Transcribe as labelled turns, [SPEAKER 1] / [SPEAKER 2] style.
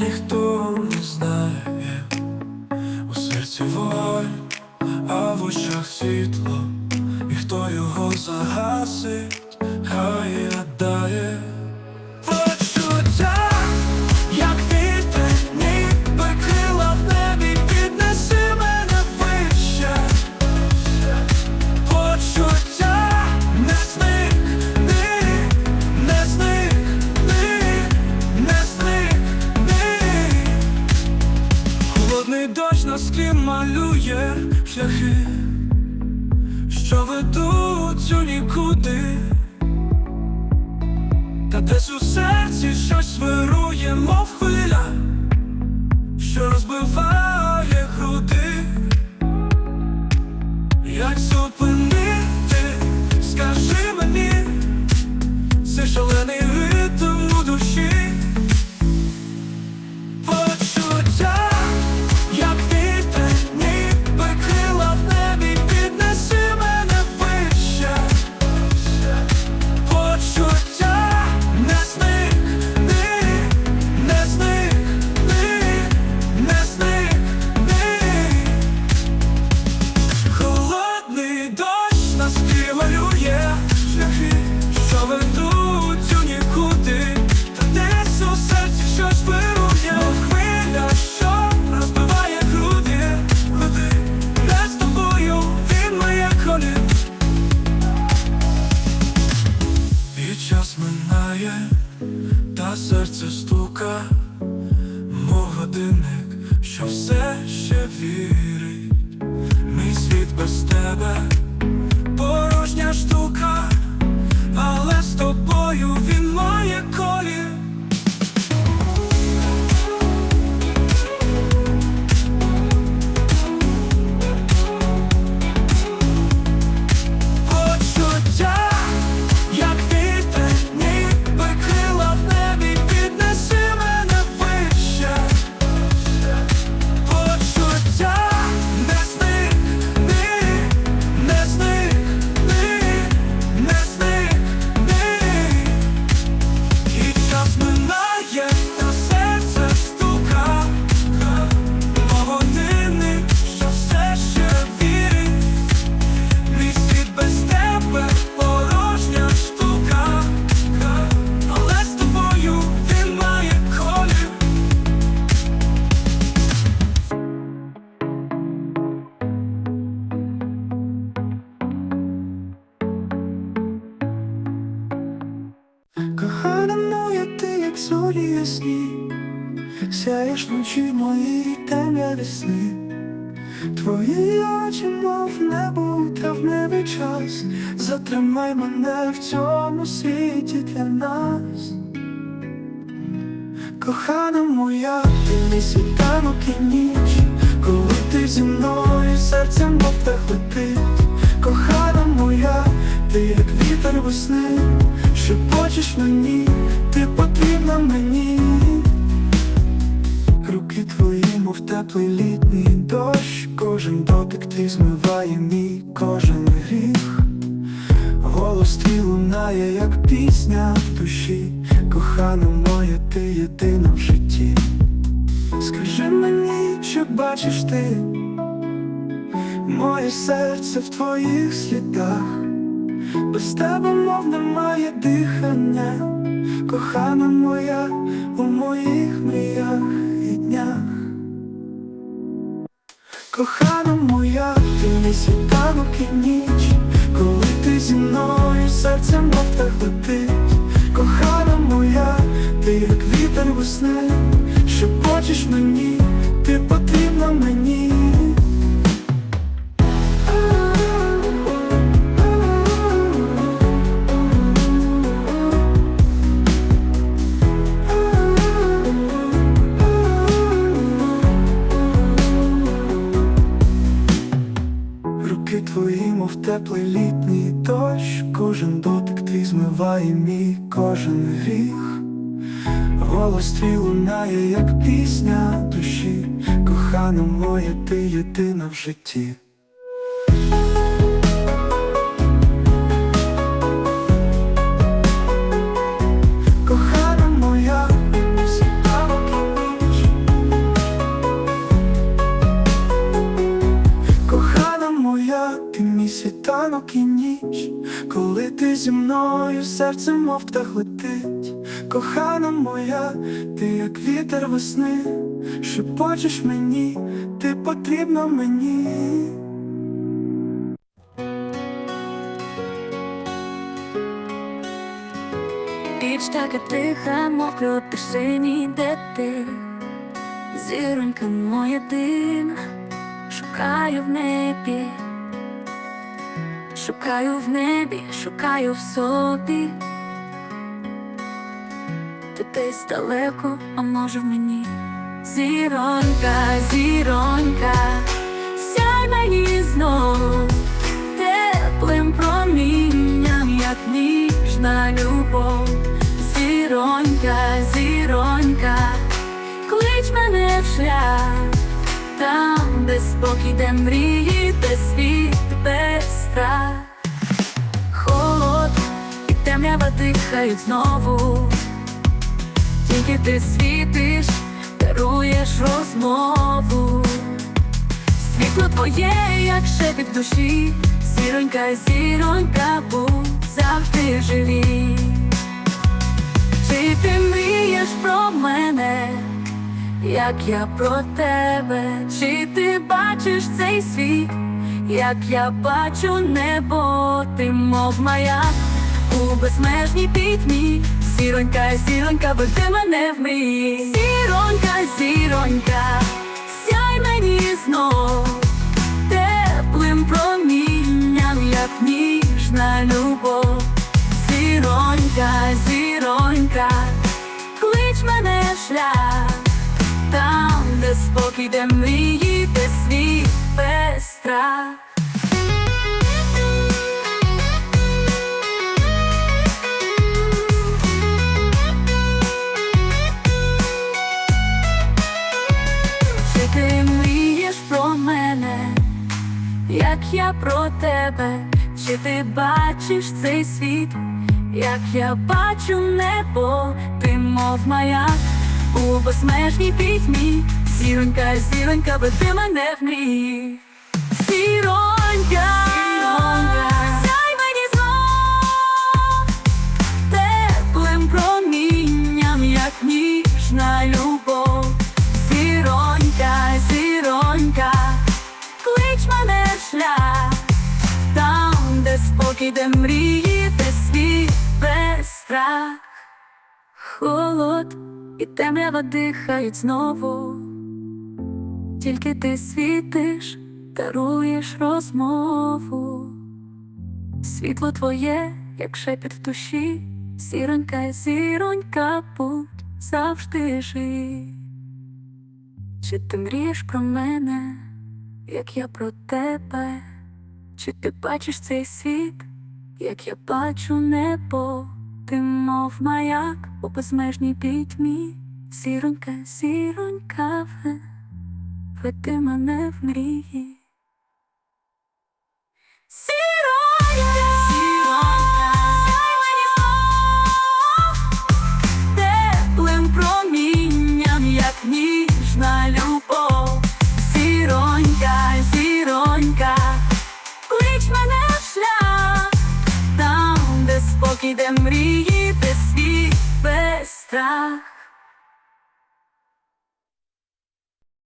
[SPEAKER 1] ніхто Шляхи, що ведуть у нікуди. Та десь у серці щось вирує, моє. І час минає, та серце стука, сни. Твої очі, мов небо, та в небі час. Затримай мене в цьому світі для нас. Кохана моя, ти мій світанок і ніч, коли ти зі мною серцем мов летить. Кохана моя, ти як вітер весни, шепочеш мені, ти потрібна мені. Руки твої, мов теплий літній дощ, кожен дотик твій змиває мій кожен гріх. Голос твій лунає, як пісня в душі, кохана моя, ти єдина в житті. Скажи мені, що бачиш ти, моє серце в твоїх слідах, без тебе, мов немає дихання, кохана моя у моїх мріях і днях. Кохана моя, ти мій світанок і ніч, коли ти зі мною серцем мов так летить. Теплий літній дощ, кожен дотик твій змиває мій кожен гріх. Голос твій лунає, як пісня душі, кохана моя, ти єдина в житті. Ти зі мною, серце мов птах летить, кохана моя, ти як вітер весни, шепочеш мені, ти потрібна мені.
[SPEAKER 2] Піч така тиха, мов кров тишині, де ти? Зіронька моя дивна, шукаю в небі, шукаю в небі, шукаю в собі. Ти десь далеко, а може в мені. Зіронька, зіронька, сяй мені знову теплим промінням, як ніжна любов. Зіронька, зіронька, клич мене в шлях, там, де спокій, де мрії, де світ без. Холод і темрява дихають знову. Тільки ти світиш, даруєш розмову. Світло твоє, як шепіт душі, зіронька, зіронька, будь завжди живі. Чи ти мрієш про мене, як я про тебе? Чи ти бачиш цей світ, як я бачу небо, ти мов маяк у безмежній пітьмі. Зіронька, зіронька, веди мене в мрії. Зіронька, зіронька, сяй мені знов теплим промінням, як ніжна любов. Зіронька, зіронька, клич мене шлях, там, де спокій, де мрії, страх. Чи ти мрієш про мене, як я про тебе, чи ти бачиш цей світ, як я бачу небо, ти мов маяк у безмежній пітьмі, зіронька, зіронька, веди мене в мрії. Сяй мені знов теплим промінням, як ніжна любов. Зіронька, зіронька, клич мене шлях, там, де спокій, де мрії, де світ без страх. Холод і темрява дихають знову. Тільки ти світиш, даруєш розмову. Світло твоє, як шепіт в душі, зіронька, зіронька, будь завжди жив. Чи ти мрієш про мене, як я про тебе? Чи ти бачиш цей світ, як я бачу небо? Ти мов маяк у безмежній пітьмі, зіронька, ве- веди мене в мрії. Зіронька, зіронька,